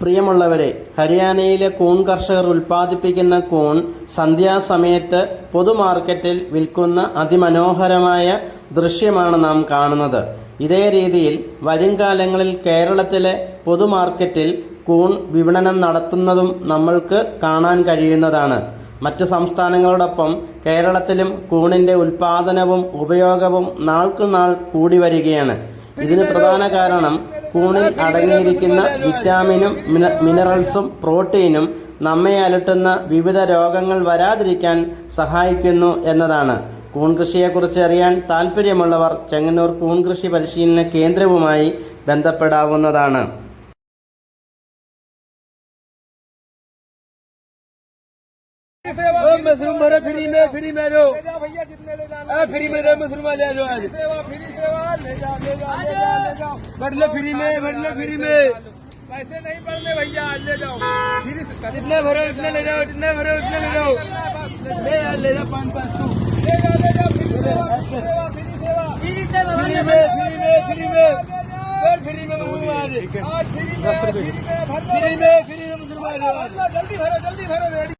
പ്രിയമുള്ളവരെ ഹരിയാനയിലെ കൂൺ കർഷകർ ഉൽപ്പാദിപ്പിക്കുന്ന കൂൺ സന്ധ്യാസമയത്ത് പൊതുമാർക്കറ്റിൽ വിൽക്കുന്ന അതിമനോഹരമായ ദൃശ്യമാണ് നാം കാണുന്നത്. ഇതേ രീതിയിൽ വരുംകാലങ്ങളിൽ കേരളത്തിലെ പൊതുമാർക്കറ്റിൽ കൂൺ വിപണനം നടത്തുന്നതും നമ്മൾക്ക് കാണാൻ കഴിയുന്നതാണ്. മറ്റ് സംസ്ഥാനങ്ങളോടൊപ്പം കേരളത്തിലും കൂണിന്റെ ഉൽപ്പാദനവും ഉപയോഗവും നാൾക്കുനാൾ കൂടി വരികയാണ്. ഇതിന് പ്രധാന കാരണം കൂണിൽ അടങ്ങിയിരിക്കുന്ന വിറ്റാമിനും മിന- മിനറൽസും പ്രോട്ടീനും നമ്മെ അലട്ടുന്ന വിവിധ രോഗങ്ങൾ വരാതിരിക്കാൻ സഹായിക്കുന്നു എന്നതാണ് കൂൺ കൃഷിയെക്കുറിച്ച് അറിയാൻ താല്പര്യമുള്ളവർ ചെങ്ങന്നൂർ കൂൺ കൃഷി പരിശീലന കേന്ദ്രവുമായി ബന്ധപ്പെടാവുന്നതാണ് ओ मशरूम भरो फ्री में फ्री में लो ले जाओ भैया जितने ले जाना आ, फ्री में लो मशरूम ले लो आज सेवा फ्री सेवा ले जाओ ले जाओ ले जाओ। बढ़ लो फ्री में बढ़ लो फ्री में। पैसे नहीं बढ़ने भैया ले जाओ। फ्री जितने भरो उतने ले जाओ जितने भरो उतने ले जाओ। ले यार ले जाओ पाँच पाँच सौ। ले जाओ ले जाओ फ्री सेवा फ्री सेवा फ्री में फ्री में फ्री में फ्री में। आज फ्री में फ्री में फ्री में जल्दी भरो जल्दी भरो